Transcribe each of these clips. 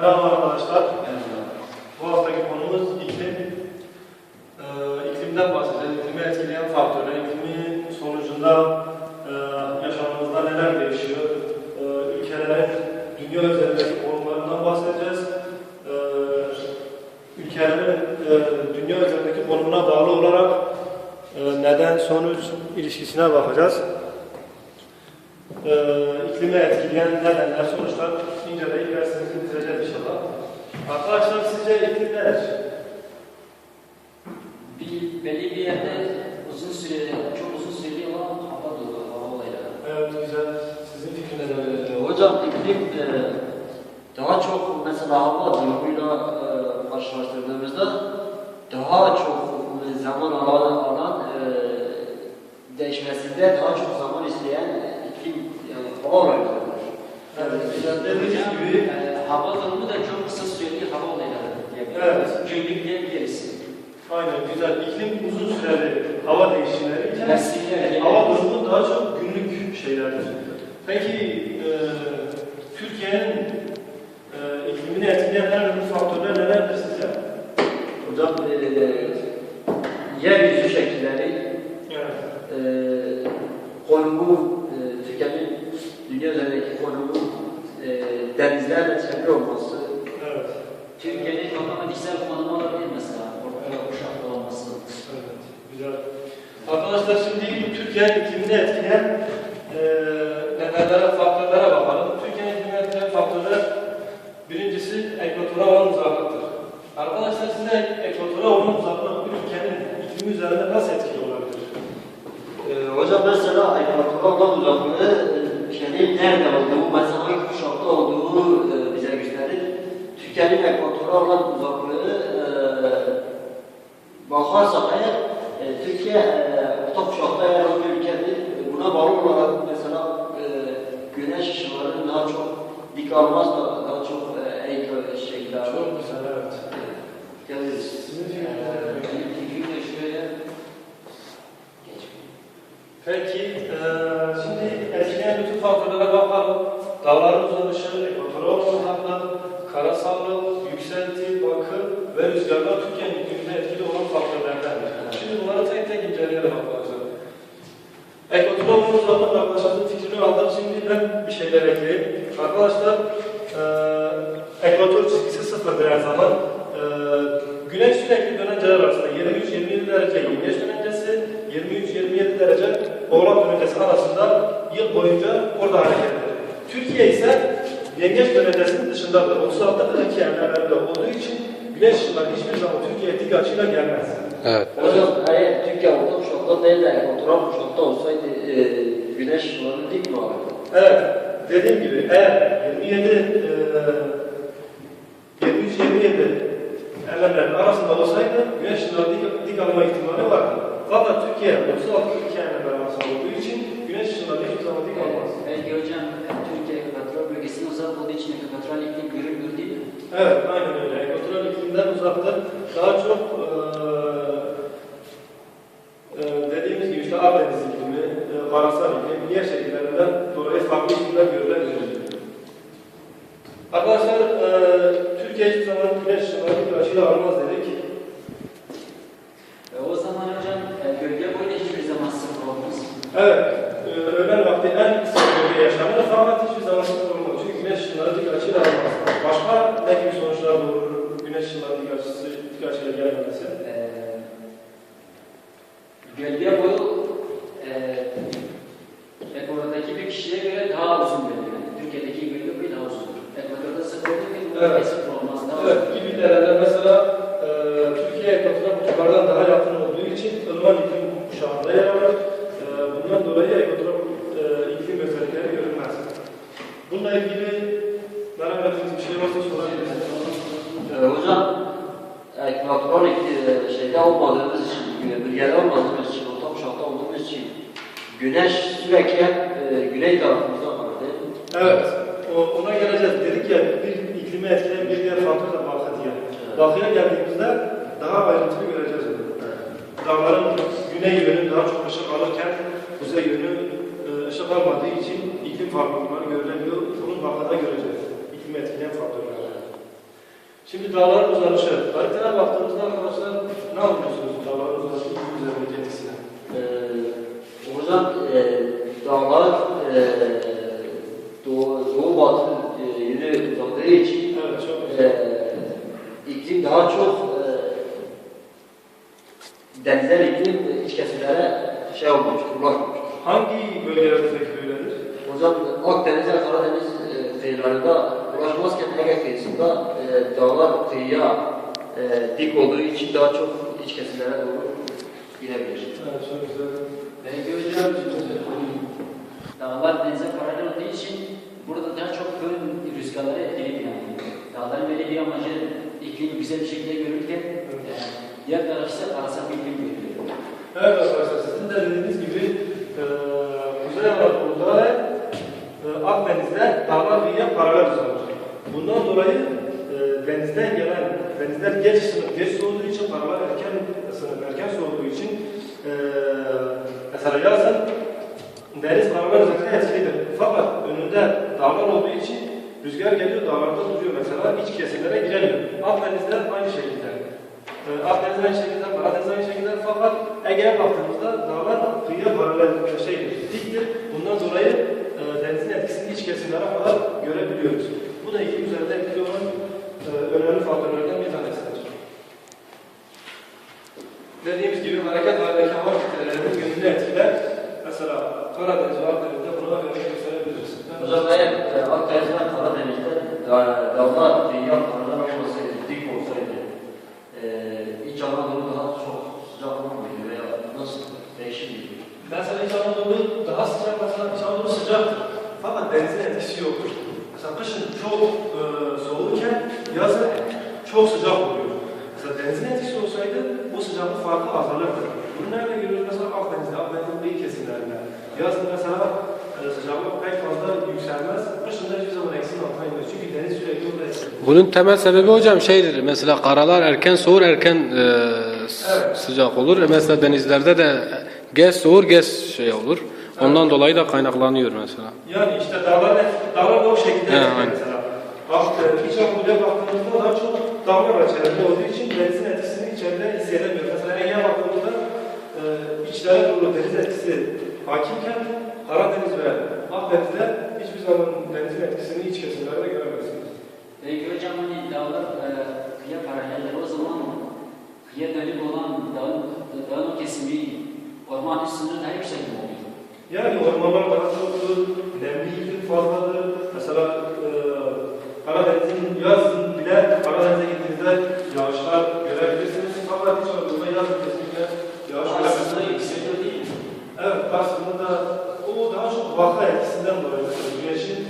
Merhaba arkadaşlar. Bu haftaki konumuz iklim. Ee, iklimden bahsedeceğiz. İklimi etkileyen faktörler, iklimin sonucunda e, yaşamımızda neler değişiyor, e, ülkelerin dünya üzerindeki konumlarından bahsedeceğiz. E, ülkelerin e, dünya üzerindeki konumuna bağlı olarak e, neden-sonuç ilişkisine bakacağız. E, iklimi etkileyen nedenler, sonuçlar inceleyip dersimizi. Arkadaşlar sizce iklim nedir? Bir, belli bir yerde uzun süreli, çok uzun süreli olan hava dolu, hava olayları. Evet güzel. Sizin fikriniz nedir? Ee, hocam iklim e, daha çok mesela hava durumuyla e, karşılaştırdığımızda daha çok e, zaman alan, alan e, değişmesinde daha çok zaman isteyen iklim yani hava olaylarıdır. Evet, güzel. Dediğiniz gibi E, hava durumu da çok kısa süreli hava olayları diyebiliriz. Evet. Günlük diyebiliriz. aynen güzel. İklim uzun süreli hava değişimleri iken Mevsimler, hava durumu daha çok günlük şeylerdir. Peki e, Türkiye'nin e, iklimini etkileyen en önemli faktörler nelerdir sizce? Hocam eee yeryüzü şekilleri, Evet. eee konumu, eee Türkiye'nin dünya üzerindeki konumu, eee denizlerle çevre olması, Evet. Türkiye'nin matematiksel konumu olabilir mesela, ortada kuşakta olması. Evet. Güzel. Arkadaşlar şimdi Türkiye'nin iklimini etkileyen e, nedenlere, faktörlere bakalım. Türkiye'nin iklimini etkileyen faktörler birincisi ekvatora olan uzaklıktır. Arkadaşlar size ekvatora olan uzaklık bir ülkenin iklimi üzerinde nasıl etkili olabilir? Eee hocam mesela ekvatora olan uzaklığı eee, şeyin nerede olduğu, mesela hangi kuşakta olduğu eee, bize gösterir. Olan uzaklığı eee bakarsak eğer e, Türkiye e, orta kuşakta yer alan bir ülkedir. Buna bağlı olarak mesela e, güneş ışınlarının daha çok dik almaz da daha çok e, eğik şekilde Çok güzel, evet. geliriz. Sizin fikriniz Ee, nedir? benim fikrim de şöyle Peki, e, şimdi etkileyen bütün faktörlere bakalım. Dağların uzanışı, ekvatora olan uzaklık, karasallık, yükselti, bakım ve rüzgarlar Türkiye'nin iklimine etkili olan faktörlerdendir. Şimdi bunları inceleyelim arkadaşlar. Ekvatora olan uzaklık arkadaşlarımızın fikrini aldım. Şimdi ben bir şeyler ekleyeyim. Arkadaşlar, e, ekvator çizgisi sıfırdır her zaman. E, güneş sürekli dönenceler arasında 23-27 derece güneş dönencesi, 23-27 derece oğlak dönencesi arasında yıl boyunca orada hareket eder. Türkiye ise yengeç dönencesinin dışındadır. 36-42 enlemlerinde olduğu için güneş ışınları hiçbir zaman Türkiye'ye dik açıyla gelmez. Evet. Hocam eğer Türkiye orta kuşakta değil de ekvatoral kuşakta olsaydı e, güneş ışınları dik mi alırdı? Evet, dediğim gibi eğer 27 e, 23-27 enlemlerin arasında olsaydı güneş ışınları dik, dik alma ihtimali vardı. Fakat Türkiye 36-42 enlemler arasında olduğu için güneş ışınları hiçbir zaman dik almaz. Belki hocam Türkiye ekvatoral bölgesine uzak olduğu için ekvatoral iklim görülmüyor değil mi? Evet, aynen öyle. Ekvatoral iklimden uzakta daha çok e, dediğimiz gibi işte Akdeniz iklimi, e, karasal iklim, yer şekillerinden dolayı farklı iklimler görülebilir. Arkadaşlar, e, Türkiye hiçbir zaman güneş ışınları bir açıyla almaz dedik. E, o zaman hocam e, gölge boyu da hiçbir zaman sıfır olmaz. Evet, e, öğlen vakti en kısa bölge yaşanır fakat hiçbir zaman sıfır olmaz. Çünkü güneş ışınları dik açıyla almaz. Başka ne gibi sonuçlar doğurur güneş ışınları dik, açısı, dik açıyla gelmemesi? E, gölge boyu e, ekvatordaki bir kişiye göre daha uzun gölge. Türkiye'deki gölge boyu daha uzun. İçin bu Evet. Ekvatoral e, şeyde olmadığımız için, e, bölgede olmadığımız için, orta kuşakta olduğumuz için güneş sürekli e, güney tarafımızda var değil mi? Evet, o, ona geleceğiz. Dedik ya bir iklimi etkileyen bir diğer faktör de batıya. Batıya geldiğimizde daha ayrıntılı göreceğiz onu. Dağların güney yönü daha çok ışık alırken kuzey yönü e, ışık almadığı için iklim farklılıkları görülebiliyor. Bunu batıda göreceğiz. İklimi etkileyen faktörler. Şimdi dağların uzanışı. Haritaya baktığımızda arkadaşlar ne anlıyorsunuz dağların uzanışı üzerindeki etkisine? Ee, hocam e, dağlar e, doğu, doğu batı e, yönü uzadığı için Evet çok güzel. e, iklim daha çok e, denizler iklim iç kesimlere şey olmamıştır, ulaşmamıştır. Hangi bölgelerde peki böyledir? Hocam Akdeniz ve Karadeniz e, kıyılarında ulaşmazken Ege kıyısında e, dağlar kıyıya e, dik olduğu için daha çok iç kesimlere doğru gidebilir. Evet çok güzel. Belki hocam dağlar denize paralel olduğu için burada daha çok ön rüzgarları etkileyip yani. Dağların böyle bir amacı iklim güzel bir şekilde görürken e, diğer taraf ise karasal bir iklim görüyor. Evet arkadaşlar sizin de dediğiniz gibi e, Kuzey Anadolu'da ve Akdeniz'de dağlar kıyıya paralel uzanır. Bundan dolayı denizden gelen, denizler geç ısınıp geç soğuduğu için, paralar erken ısınıp erken soğuduğu için e, mesela yazın deniz paralar üzerinde etkilidir. Fakat önünde dağlar olduğu için rüzgar geliyor dağlarda duruyor mesela iç kesimlere giremiyor. Akdeniz'de aynı şekilde. Ee, Akdeniz aynı şekilde, Karadeniz aynı şekilde fakat Ege'ye baktığımızda dağlar kıyıya paralel şey, diktir. Bundan dolayı e, denizin etkisini iç kesimlere kadar görebiliyoruz. Bu da iklim üzerinde etkili olan e, önemli faktörlerden bir tanesidir. Dediğimiz gibi hareket halindeki hava kütlelerinin yönünü etkiler. Mesela Karadeniz ve Akdeniz'de buna örnek gösterebiliriz. Hocam eğer e, Akdeniz ve Karadeniz'de da- dağlar kıyıya paralel olmasaydı, dik olsaydı e, İç Anadolu daha çok sıcak olmuyor veya nasıl değişir miydi? Mesela İç Anadolu daha sıcak, mesela İç Anadolu sıcaktır. Fakat denizin etkisi yoktur. Mesela kışın çok e, soğurken yazın çok sıcak oluyor. Mesela denizin etkisi olsaydı bu sıcaklık farkı azalırdı. Bunu nerede görüyoruz? Mesela Akdeniz'de, Akdeniz'in kıyı kesimlerinde. Yazın mesela e, sıcaklık pek fazla yükselmez. Kışın da hiçbir zaman eksiğin altına inmez. Çünkü deniz sürekli orada eksilir. Bunun temel sebebi hocam şeydir. Mesela karalar erken soğur, erken e, Evet. sıcak olur. E Mesela denizlerde de geç soğur, geç şey olur. Ondan dolayı da kaynaklanıyor mesela. Yani işte dağlar, dağlar da o şekilde aynen. mesela. Bak, e, İç Anadolu'ya baktığımızda daha çok dağlar var içeride olduğu için denizin etkisini içeride hissedemiyoruz. Mesela Ege'ye baktığımızda e, içlere doğru deniz etkisi hakimken Karadeniz ve Akdeniz'de hiçbir zaman denizin etkisini iç kesimlerde göremezsiniz. Belki hocam hani dağlar e, kıyıya paraleller o zaman kıyıya dönük olan dağın, dağın o kesimi orman üst sınırı daha yüksek mi oluyor? Yani ormanlar daha çoktur, nemli iklim fazladır. Mesela e, Karadeniz'in yazın bile Karadeniz'e gittiğinizde yağışlar görebilirsiniz. Fakat hiç Anadolu'da yazın kesinlikle yağış Aslında göremezsiniz. yükseliyor değil mi? Evet, aslında da o daha çok vaka etkisinden dolayı mesela güneşin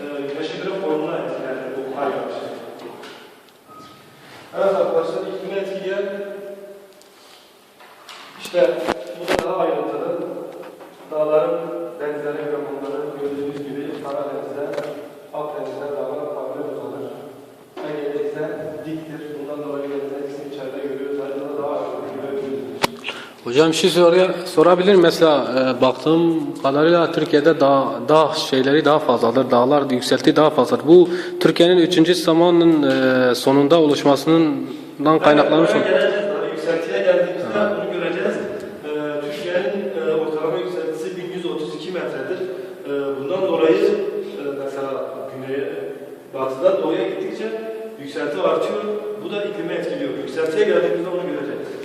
e, güneşe göre formuna etkiler bu kar yağışı. Evet arkadaşlar, iklimi etkileyen işte bu da daha ayrıntılı. Dağların denizlere göre konumları gördüğünüz gibi Karadeniz'de, Akdeniz'de dağlar paralel uzanır. Ege'de ise diktir. Bundan dolayı denizin etkisini içeride görüyoruz. Haritada daha ayrıntılı görebiliyoruz. Hocam bir şey soruya, sorabilir? Mesela e, baktığım kadarıyla Türkiye'de dağ, dağ şeyleri daha fazladır. Dağlar yükselti daha fazladır. Bu Türkiye'nin 3. zamanın e, sonunda oluşmasından kaynaklanmış mı? Evet, oraya geleceğiz. Daha yükseltiye geldiğimizde bunu göreceğiz. Ee, Türkiye'nin e, ortalama yükseltisi 1132 metredir. Ee, bundan dolayı e, mesela güneye, batıdan doğuya gittikçe yükselti artıyor. Bu da iklimi etkiliyor. Yükseltiye geldiğimizde onu göreceğiz.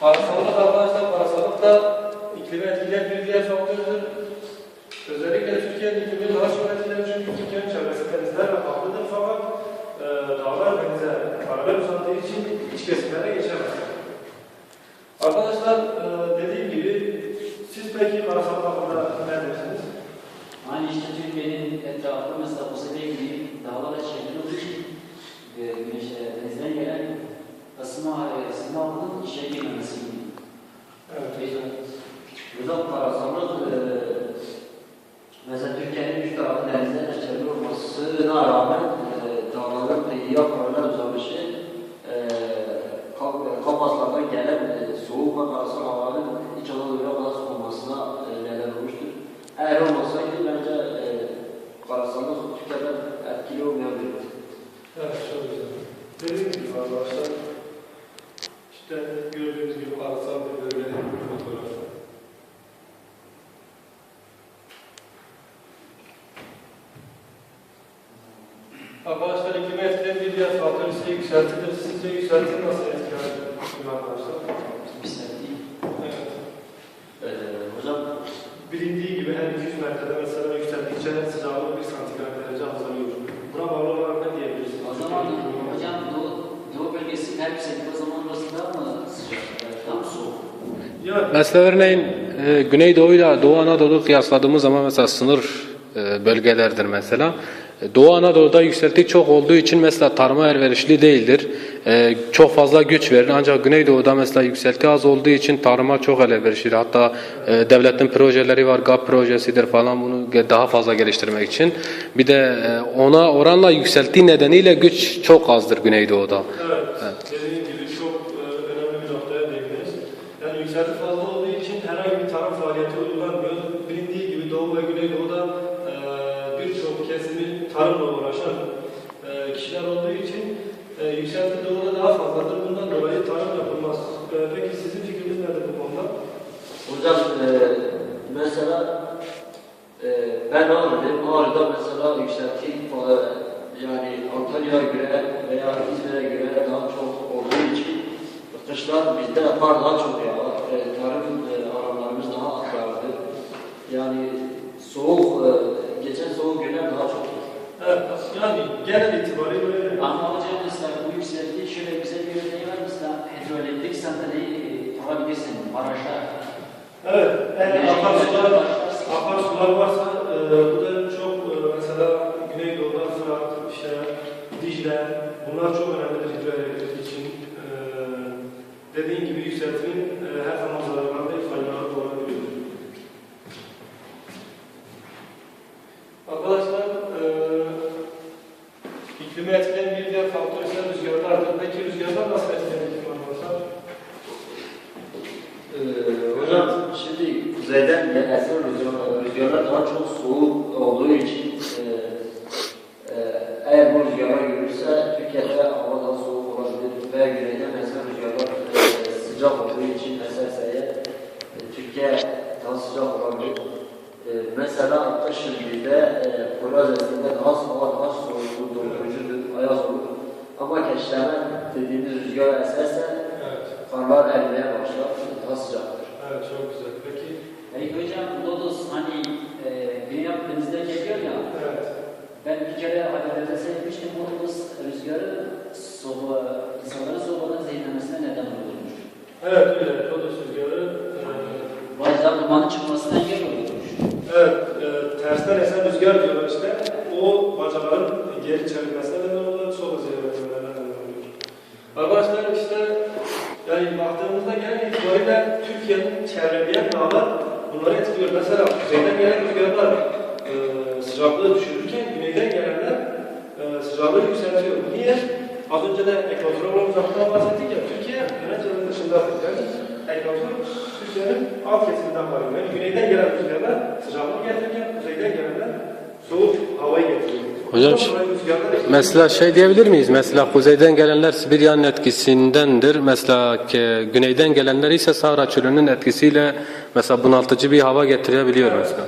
Parasallık arkadaşlar, parasallık da iklimi etkileyen bir diğer faktördür. İklimi daha çok etkiler çünkü Türkiye'nin çevresi denizler ve haklıdır fakat e, dağlar denize paralel uzandığı için iç kesimlere geçemez. yapılan şey. ee, üzerine kapaslardan gelen e, soğuk ve karasal Bilindiği gibi her 200 metrede mesela yükseldikçe sıcaklık bir santigrat derece azalıyor. Buna bağlı olarak ne diyebilirsiniz? O zaman hocam Doğu, Doğu bölgesi her yükseklik o zaman daha mı sıcak? Mı soğuk? Yani Mesela örneğin e, Güneydoğu ile Doğu Anadolu kıyasladığımız zaman mesela sınır e, bölgelerdir mesela. E, Doğu Anadolu'da yükselti çok olduğu için mesela tarıma elverişli değildir. E, çok fazla güç verir ancak Güneydoğu'da mesela yükselti az olduğu için tarıma çok elverişlidir. Hatta e, devletin projeleri var, GAP projesidir falan bunu daha fazla geliştirmek için. Bir de e, ona oranla yükselti nedeniyle güç çok azdır Güneydoğu'da. Evet, dediğim gibi çok e, önemli bir noktaya değindiniz. Yani yükselti fazla olduğu için herhangi bir tarım faaliyeti uygulanmıyor. Bilindiği gibi Doğu ve Güneydoğu'da e, birçok kesimi tarımla uğraşan Hocam e, mesela e, ben Ağrı'dayım. Ağrı'da mesela yükselti e, yani Antalya'ya göre veya İzmir'e göre daha çok olduğu için kışlar bizde kar daha çok yağar. E, tarım e, alanlarımız daha azlardı. Yani soğuk, e, geçen soğuk günler daha çoktur. Evet, yani genel itibariyle öyle. Ama hocam mesela bu yükselti şöyle güzel bir örneği var mesela hidroelektrik santrali e, kurabilirsin barajlar. Evet, eğer akarsular, akarsular varsa e, bu da çok e, mesela Güneydoğu'da Fırat, işte Dicle, bunlar çok önemlidir hidroelektrik için. E, dediğin gibi yükseltimin e, her zaman zararları değil, faydaları da olabiliyor. Arkadaşlar, e, iklimi etkileyen bir diğer faktör ise rüzgarlardır. Peki rüzgarlar nasıl etkiler iklim arkadaşlar? Ee, hocam şimdi kuzeyden gelen rüzgarlar, rüzgarlar daha çok soğuk olduğu için e, eğer bu rüzgarlar görürse Türkiye'de hava daha soğuk olabilir veya güneyden mesela rüzgarlar e, sıcak olduğu için mesela eğer e, Türkiye daha sıcak olabilir. E, mesela kışın bizde e, Poyrazesi'nde daha hava daha soğuk, dondurucudur, ayaz olur. Ama Keşleme dediğimiz rüzgar eserse Evet, karlar erimeye başlar, daha sıcaktır. evet çok güzel. Peki, Peki hocam Lodos hani e, Güney Akdeniz'de geliyor ya evet. ben bir kere haberlerde seyretmiştim bu Lodos rüzgarı soba, insanların sobadan zehirlenmesine neden olurmuş. Evet öyle. Lodos rüzgarı. e, Bazen dumanın çıkmasına engel oluyormuş. Evet, e, tersten esen rüzgar diyorlar işte. O bacaların geri çevirmesine neden oluyor, sol zehirlenmelerine neden oluyor. Arkadaşlar işte yani baktığımızda genel itibariyle Türkiye'nin çevreleyen dağlar bunları etkiliyor. Mesela kuzeyden gelen rüzgarlar e, sıcaklığı düşürürken güneyden gelenler e, sıcaklığı yükseltiyor. Niye? Az önce de ekvator olan uzaklıktan bahsettik ya, Türkiye Güneşçe'nin dışındadır. Yani ekvator Türkiye'nin alt kesiminden var. Yani güneyden gelen rüzgarlar sıcaklık getirirken kuzeyden gelenler soğuk havayı getiriyor. Hocam, Mesela şey diyebilir miyiz? Mesela kuzeyden gelenler Sibirya'nın etkisindendir. Mesela ki, güneyden gelenler ise Sahra çölünün etkisiyle mesela bunaltıcı bir hava getirebiliyor hocam mesela?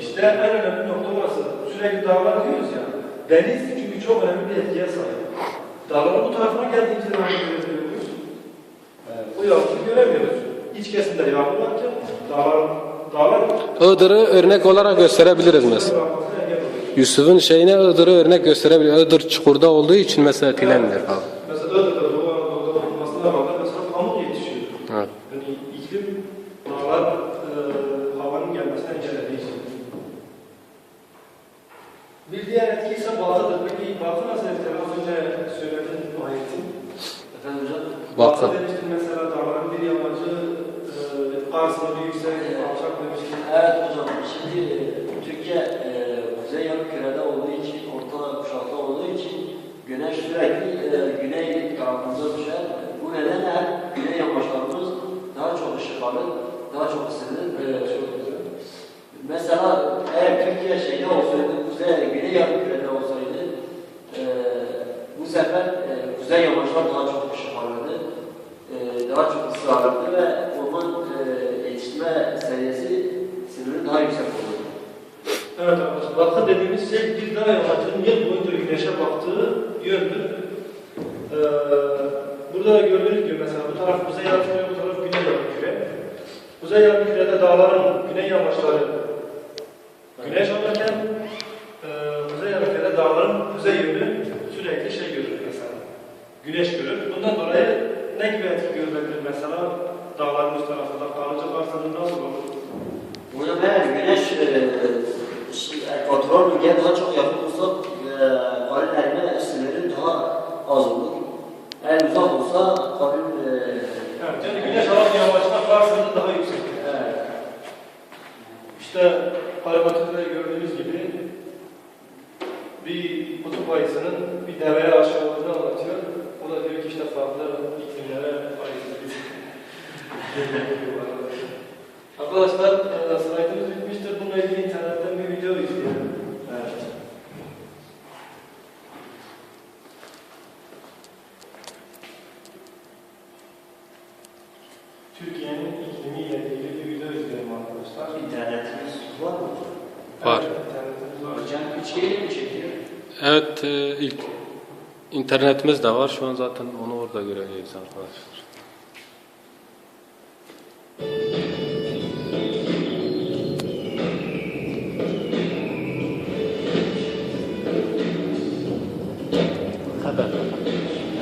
İşte en önemli nokta. Sürekli dağlar diyoruz. Deniz çünkü çok önemli bir etkiye sahip. Dağların bu tarafına geldiğimizde ne görebiliyoruz? Yağmuru göremiyoruz. İç kesimde yağmur varken dağlar, dağlar Iğdır'ı örnek olarak gösterebiliriz mesela. Yusuf'un şeyine Iğdır'ı örnek gösterebilir. Iğdır çukurda olduğu için mesela etkilenmiyor falan. trouble güneş görür. Bundan dolayı ne gibi etki görülebilir mesela dağların üst tarafında kalıcı varsa nasıl olur? Bunu ben güneş e, e ekvatorol bölgeye çok yakın Arkadaşlar e, slaytımız bitmiştir. Bununla ilgili internetten bir video izleyelim. Evet. Türkiye'nin iklimiyle ilgili bir video izleyelim arkadaşlar. İnternetimiz var mı? Var. Evet, internetimiz mi çekiyor? Evet, e, ilk internetimiz de var. Şu an zaten onu orada görebiliriz arkadaşlar. ったと思。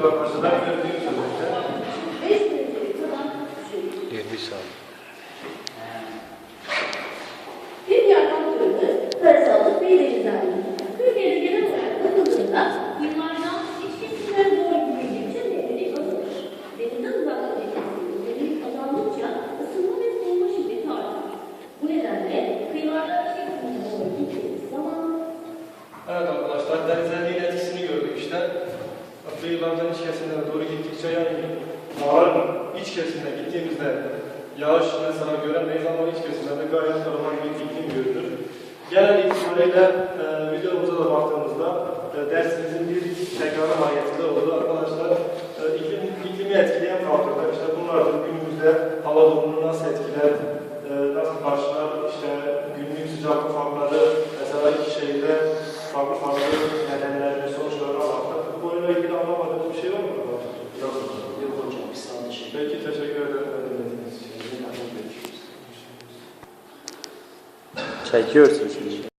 Председателя iç kesimine gittiğimizde yağış mesela göremeyiz ama iç kesimlerde gayet ılıman bir iklim görülür. Genel itibariyle e, videomuza da baktığımızda e, dersimizin bir tekrarı mahiyetinde oldu. Arkadaşlar e, iklim, iklimi etkileyen faktörler işte bunlardır. Günümüzde hava durumunu nasıl etkiler, Кайтерсин,